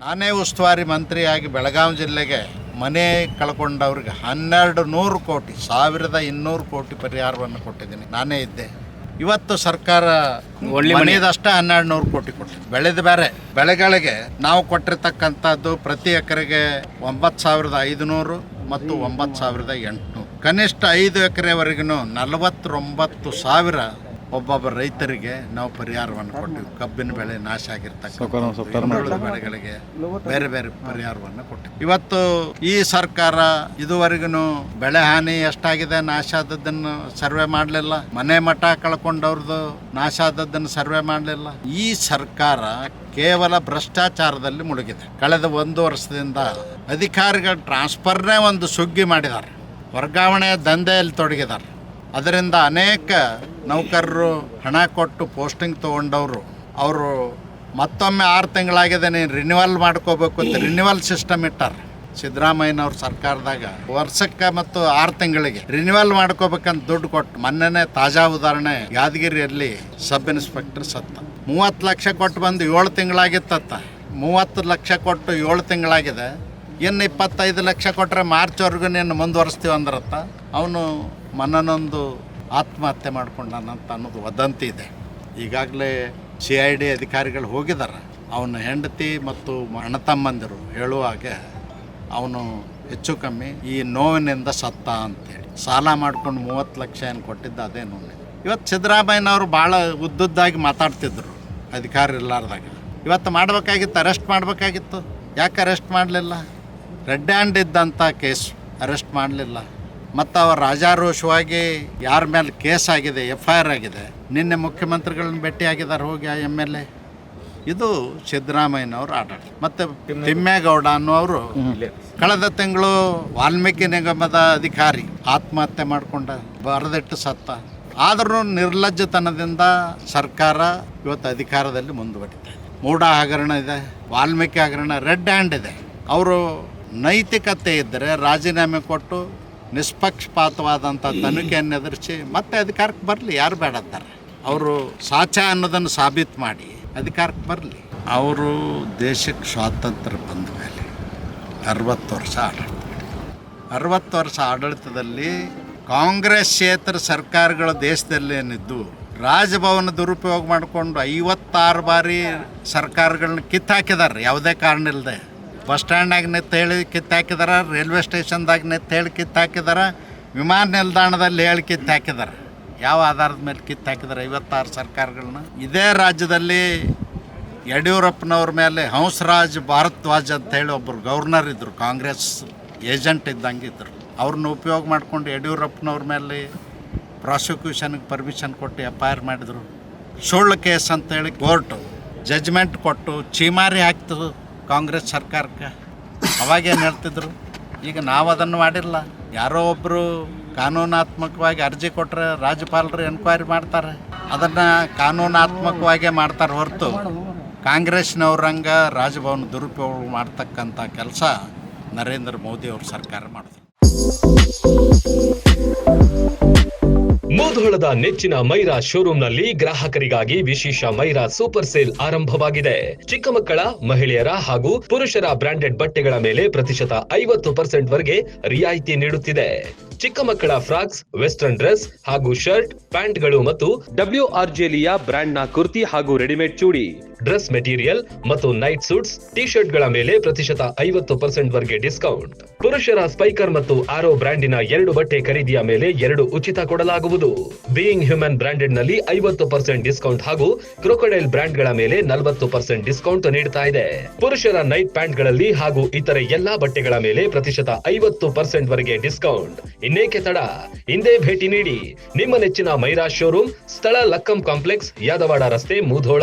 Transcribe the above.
ನಾನೇ ಉಸ್ತುವಾರಿ ಮಂತ್ರಿಯಾಗಿ ಬೆಳಗಾವಿ ಜಿಲ್ಲೆಗೆ ಮನೆ ಕಳ್ಕೊಂಡವ್ರಿಗೆ ಹನ್ನೆರಡು ನೂರು ಕೋಟಿ ಸಾವಿರದ ಇನ್ನೂರು ಕೋಟಿ ಪರಿಹಾರವನ್ನು ಕೊಟ್ಟಿದ್ದೀನಿ. ನಾನೇ ಇದ್ದೆ. ಇವತ್ತು ಸರ್ಕಾರ ಒಳ್ಳೆ ಮನೆಯದಷ್ಟೇ ಹನ್ನೆರಡು ನೂರು ಕೋಟಿ ಕೊಟ್ಟಿದೆ. ಬೆಳೆದ ಬೇರೆ. ಬೆಳೆಗಳಿಗೆ ನಾವು ಕೊಟ್ಟಿರ್ತಕ್ಕಂಥದ್ದು ಪ್ರತಿ ಎಕರೆಗೆ ಒಂಬತ್ತು ಸಾವಿರದ ಐದುನೂರು ಮತ್ತು ಒಂಬತ್ತು ಸಾವಿರದ ಎಂಟುನೂರು. ಕನಿಷ್ಠ ಐದು ಎಕರೆವರೆಗೂ ನಲವತ್ತೊಂಬತ್ತು ಸಾವಿರ ಒಬ್ಬೊಬ್ಬ ರೈತರಿಗೆ ನಾವು ಪರಿಹಾರವನ್ನು ಕೊಟ್ಟಿವಿ. ಕಬ್ಬಿನ ಬೆಳೆ ನಾಶ ಆಗಿರ್ತಕ್ಕಂಥ ಬೆಳೆಗಳಿಗೆ ಬೇರೆ ಬೇರೆ ಪರಿಹಾರವನ್ನು ಕೊಟ್ಟಿವಿ. ಇವತ್ತು ಈ ಸರ್ಕಾರ ಇದುವರೆಗೂ ಬೆಳೆ ಹಾನಿ ಎಷ್ಟಾಗಿದೆ ನಾಶ ಆದದ್ದನ್ನು ಸರ್ವೆ ಮಾಡಲಿಲ್ಲ. ಮನೆ ಮಠ ಕಳ್ಕೊಂಡವ್ರದ್ದು ನಾಶ ಆದದ್ದನ್ನು ಸರ್ವೆ ಮಾಡಲಿಲ್ಲ. ಈ ಸರ್ಕಾರ ಕೇವಲ ಭ್ರಷ್ಟಾಚಾರದಲ್ಲಿ ಮುಳುಗಿದೆ. ಕಳೆದ ಒಂದು ವರ್ಷದಿಂದ ಅಧಿಕಾರಿಗಳ ಟ್ರಾನ್ಸ್ಫರ್ನೇ ಒಂದು ಸುಗ್ಗಿ ಮಾಡಿದ್ದಾರೆ. ವರ್ಗಾವಣೆ ದಂಧೆಯಲ್ಲಿ ತೊಡಗಿದ್ದಾರೆ. ಅದರಿಂದ ಅನೇಕ ನೌಕರರು ಹಣ ಕೊಟ್ಟು ಪೋಸ್ಟಿಂಗ್ ತೊಗೊಂಡವರು, ಅವರು ಮತ್ತೊಮ್ಮೆ ಆರು ತಿಂಗಳಾಗಿದೆ, ನೀನು ರಿನ್ಯೂವಲ್ ಮಾಡ್ಕೋಬೇಕು ಅಂತ ರಿನ್ಯೂವಲ್ ಸಿಸ್ಟಮ್ ಇಟ್ಟಾರೆ. ಸಿದ್ದರಾಮಯ್ಯನವ್ರ ಸರ್ಕಾರದಾಗ ವರ್ಷಕ್ಕೆ ಮತ್ತು ಆರು ತಿಂಗಳಿಗೆ ರಿನ್ಯೂವಲ್ ಮಾಡ್ಕೋಬೇಕಂತ ದುಡ್ಡು ಕೊಟ್ಟು ಮೊನ್ನೆ ತಾಜಾ ಉದಾಹರಣೆ ಯಾದಗಿರಿಯಲ್ಲಿ ಸಬ್ ಇನ್ಸ್ಪೆಕ್ಟರ್ ಸತ್ತ. ಮೂವತ್ತು ಲಕ್ಷ ಕೊಟ್ಟು ಬಂದು ಏಳು ತಿಂಗಳಾಗಿತ್ತತ್ತ ಮೂವತ್ತು ಲಕ್ಷ ಕೊಟ್ಟು ಏಳು ತಿಂಗಳಾಗಿದೆ. ಇನ್ನು ಇಪ್ಪತ್ತೈದು ಲಕ್ಷ ಕೊಟ್ಟರೆ ಮಾರ್ಚ್ವರೆಗೂ ನೀನು ಮುಂದುವರಿಸ್ತೀವಿ ಅಂದ್ರತ್ತ. ಅವನು ಮನನೊಂದು ಆತ್ಮಹತ್ಯೆ ಮಾಡ್ಕೊಂಡಾನಂತ ಅನ್ನೋದು ವದಂತಿ ಇದೆ. ಈಗಾಗಲೇ ಸಿ ಐ ಡಿ ಅಧಿಕಾರಿಗಳು ಹೋಗಿದ್ದಾರೆ ಅವನ ಹೆಂಡತಿ ಮತ್ತು ಅಣ್ಣತಮ್ಮಂದಿರು ಹೇಳುವಾಗೆ ಅವನು ಹೆಚ್ಚು ಕಮ್ಮಿ ಈ ನೋವಿನಿಂದ ಸತ್ತ ಅಂತೇಳಿ. ಸಾಲ ಮಾಡ್ಕೊಂಡು ಮೂವತ್ತು ಲಕ್ಷ ಏನು ಕೊಟ್ಟಿದ್ದ ಅದೇ ನೋವು ಇವತ್ತು ಸಿದ್ದರಾಮಯ್ಯನವರು ಭಾಳ ಉದ್ದುದ್ದಾಗಿ ಮಾತಾಡ್ತಿದ್ರು ಅಧಿಕಾರ ಇರಲಾರ್ದಾಗ ಇವತ್ತು ಮಾಡಬೇಕಾಗಿತ್ತು, ಅರೆಸ್ಟ್ ಮಾಡಬೇಕಾಗಿತ್ತು. ಯಾಕೆ ಅರೆಸ್ಟ್ ಮಾಡಲಿಲ್ಲ? ರೆಡ್ ಹ್ಯಾಂಡ್ ಇದ್ದಂಥ ಕೇಸ್ ಅರೆಸ್ಟ್ ಮಾಡಲಿಲ್ಲ. ಮತ್ತು ಅವರ ರಾಜಾರೋಷವಾಗಿ ಯಾರ ಮೇಲೆ ಕೇಸ್ ಆಗಿದೆ ಎಫ್ ಐ ಆರ್ ಆಗಿದೆ, ನಿನ್ನೆ ಮುಖ್ಯಮಂತ್ರಿಗಳನ್ನ ಭೇಟಿಯಾಗಿದ್ದಾರೆ ಹೋಗಿ ಆ ಎಂ ಎಲ್ ಎ. ಇದು ಸಿದ್ದರಾಮಯ್ಯನವ್ರ ಆಡಳಿತ. ಮತ್ತು ತಿಮ್ಮೇಗೌಡ ಅನ್ನೋರು ಕಳೆದ ತಿಂಗಳು ವಾಲ್ಮೀಕಿ ನಿಗಮದ ಅಧಿಕಾರಿ ಆತ್ಮಹತ್ಯೆ ಮಾಡಿಕೊಂಡ ಬರದಿಟ್ಟು ಸತ್ತ. ಆದರೂ ನಿರ್ಲಜ್ಜತನದಿಂದ ಸರ್ಕಾರ ಇವತ್ತು ಅಧಿಕಾರದಲ್ಲಿ ಮುಂದುವರಿತಾ ಇದೆ. ಮೂಢ ಹಗರಣ ಇದೆ, ವಾಲ್ಮೀಕಿ ಹಗರಣ ರೆಡ್ ಹ್ಯಾಂಡ್ ಇದೆ. ಅವರು ನೈತಿಕತೆ ಇದ್ದರೆ ರಾಜೀನಾಮೆ ಕೊಟ್ಟು ನಿಷ್ಪಕ್ಷಪಾತವಾದಂಥ ತನಿಖೆಯನ್ನು ಎದುರಿಸಿ ಮತ್ತೆ ಅಧಿಕಾರಕ್ಕೆ ಬರಲಿ, ಯಾರು ಬೇಡತ್ತಾರೆ ಅವರು ಸಾಚ ಅನ್ನೋದನ್ನು ಸಾಬೀತು ಮಾಡಿ ಅಧಿಕಾರಕ್ಕೆ ಬರಲಿ. ಅವರು ದೇಶಕ್ಕೆ ಸ್ವಾತಂತ್ರ್ಯ ಬಂದ ಮೇಲೆ ಅರವತ್ತು ವರ್ಷ ಆಡಳಿತ ಅರವತ್ತು ವರ್ಷ ಆಡಳಿತದಲ್ಲಿ ಕಾಂಗ್ರೆಸ್ ಕ್ಷೇತ್ರ ಸರ್ಕಾರಗಳು ದೇಶದಲ್ಲೇನಿದ್ದು ರಾಜಭವನ ದುರುಪಯೋಗ ಮಾಡಿಕೊಂಡು ಐವತ್ತಾರು ಬಾರಿ ಸರ್ಕಾರಗಳನ್ನ ಕಿತ್ತಾಕಿದ್ದಾರೆ ಯಾವುದೇ ಕಾರಣ ಇಲ್ಲದೆ. ಬಸ್ ಸ್ಟ್ಯಾಂಡ್ನಾಗ ನಿಂತು ಹೇಳಿ ಕಿತ್ತಾಕಿದಾರ ರೈಲ್ವೆ ಸ್ಟೇಷನ್ದಾಗ ನಿಂತು ಹೇಳಿ ಕಿತ್ತಾಕಿದಾರ ವಿಮಾನ ನಿಲ್ದಾಣದಲ್ಲಿ ಹೇಳಿ ಕಿತ್ತಾಕಿದಾರೆ ಯಾವ ಆಧಾರದ ಮೇಲೆ ಕಿತ್ತಾಕಿದಾರೆ ಐವತ್ತಾರು ಸರ್ಕಾರಗಳನ್ನ ಇದೇ ರಾಜ್ಯದಲ್ಲಿ ಯಡಿಯೂರಪ್ಪನವ್ರ ಮೇಲೆ ಹಂಸರಾಜ್ ಭಾರದ್ವಾಜ್ ಅಂತ ಹೇಳಿ ಒಬ್ಬರು ಗವರ್ನರ್ ಇದ್ದರು ಕಾಂಗ್ರೆಸ್ ಏಜೆಂಟ್ ಇದ್ದಂಗೆ ಇದ್ದರು ಅವ್ರನ್ನ ಉಪಯೋಗ ಮಾಡ್ಕೊಂಡು ಯಡಿಯೂರಪ್ಪನವ್ರ ಮೇಲೆ ಪ್ರಾಸಿಕ್ಯೂಷನ್ಗೆ ಪರ್ಮಿಷನ್ ಕೊಟ್ಟು ಎಫ್ ಐ ಆರ್ ಮಾಡಿದರು. ಸುಳ್ಳು ಕೇಸ್ ಅಂತೇಳಿ ಕೋರ್ಟು, ಜಜ್ಮೆಂಟ್ ಕೊಟ್ಟು ಚೀಮಾರಿ ಹಾಕ್ತು. ಕಾಂಗ್ರೆಸ್ ಸರ್ಕಾರಕ್ಕೆ ಅವಾಗೇನು ಹೇಳ್ತಿದ್ರು? ಈಗ ನಾವು ಅದನ್ನು ಮಾಡಿಲ್ಲ. ಯಾರೋ ಒಬ್ಬರು ಕಾನೂನಾತ್ಮಕವಾಗಿ ಅರ್ಜಿ ಕೊಟ್ಟರೆ ರಾಜ್ಯಪಾಲರು ಎನ್ಕ್ವೈರಿ ಮಾಡ್ತಾರೆ. ಅದನ್ನು ಕಾನೂನಾತ್ಮಕವಾಗೇ ಮಾಡ್ತಾರೆ ಹೊರತು ಕಾಂಗ್ರೆಸ್ನವ್ರಂಗ ರಾಜಭವನ ದುರುಪಯೋಗ ಮಾಡ್ತಕ್ಕಂಥ ಕೆಲಸ ನರೇಂದ್ರ ಮೋದಿ ಅವ್ರ ಸರ್ಕಾರ ಮಾಡಿದ್ರು ಮುಧೋಳದ ನೆಚ್ಚಿನ ಮೈರಾ ಶೋರೂಂನಲ್ಲಿ ಗ್ರಾಹಕರಿಗಾಗಿ ವಿಶೇಷ ಮೈರಾ ಸೂಪರ್ ಸೇಲ್ ಆರಂಭವಾಗಿದೆ. ಚಿಕ್ಕ ಮಕ್ಕಳ, ಮಹಿಳೆಯರ ಹಾಗೂ ಪುರುಷರ ಬ್ರಾಂಡೆಡ್ ಬಟ್ಟೆಗಳ ಮೇಲೆ ಪ್ರತಿಶತ ಐವತ್ತು ಪರ್ಸೆಂಟ್ ವರೆಗೆ ರಿಯಾಯಿತಿ ನೀಡುತ್ತಿದೆ. ಚಿಕ್ಕ ಮಕ್ಕಳ ಫ್ರಾಕ್ಸ್, ವೆಸ್ಟರ್ನ್ ಡ್ರೆಸ್ ಹಾಗೂ ಶರ್ಟ್, ಪ್ಯಾಂಟ್ಗಳು ಮತ್ತು ಡಬ್ಲ್ಯೂ ಆರ್ ಜೆಲಿಯ ಬ್ರ್ಯಾಂಡ್ನ ಕುರ್ತಿ ಹಾಗೂ ರೆಡಿಮೇಡ್ ಚೂಡಿ. ಡ್ರೆಸ್ ಮೆಟೀರಿಯಲ್ ಮತ್ತು ನೈಟ್ ಸೂಟ್ಸ್ ಟಿ ಶರ್ಟ್ಗಳ ಮೇಲೆ ಪ್ರತಿಶತ ಐವತ್ತು ಪರ್ಸೆಂಟ್ ವರೆಗೆ ಡಿಸ್ಕೌಂಟ್. ಪುರುಷರ ಸ್ಪೈಕರ್ ಮತ್ತು ಆರೋ ಬ್ರ್ಯಾಂಡಿನ ಎರಡು ಬಟ್ಟೆ ಖರೀದಿಯ ಮೇಲೆ ಎರಡು ಉಚಿತ ಕೊಡಲಾಗುವುದು. ಬೀಯಿಂಗ್ ಹ್ಯೂಮನ್ ಬ್ರಾಂಡೆಡ್ನಲ್ಲಿ ಐವತ್ತು ಪರ್ಸೆಂಟ್ ಡಿಸ್ಕೌಂಟ್ ಹಾಗೂ ಕ್ರೊಕೊಡೈಲ್ ಬ್ರ್ಯಾಂಡ್ಗಳ ಮೇಲೆ ನಲವತ್ತು ಪರ್ಸೆಂಟ್ ಡಿಸ್ಕೌಂಟ್ ನೀಡುತ್ತಾ ಇದೆ. ಪುರುಷರ ನೈಟ್ ಪ್ಯಾಂಟ್ಗಳಲ್ಲಿ ಹಾಗೂ ಇತರೆ ಎಲ್ಲಾ ಬಟ್ಟೆಗಳ ಮೇಲೆ ಪ್ರತಿಶತ ಐವತ್ತು ಪರ್ಸೆಂಟ್ ವರೆಗೆ ಡಿಸ್ಕೌಂಟ್. ಇನ್ನೇಕೆ ತಡ? ಹಿಂದೆ ಭೇಟಿ ನೀಡಿ. ನಿಮ್ಮ ನೆಚ್ಚಿನ ಮೈರಾ ಶೋರೂಮ್, ಸ್ಥಳ ಲಕ್ಕಂ ಕಾಂಪ್ಲೆಕ್ಸ್, ಯಾದವಾಡ ರಸ್ತೆ, Mudhol.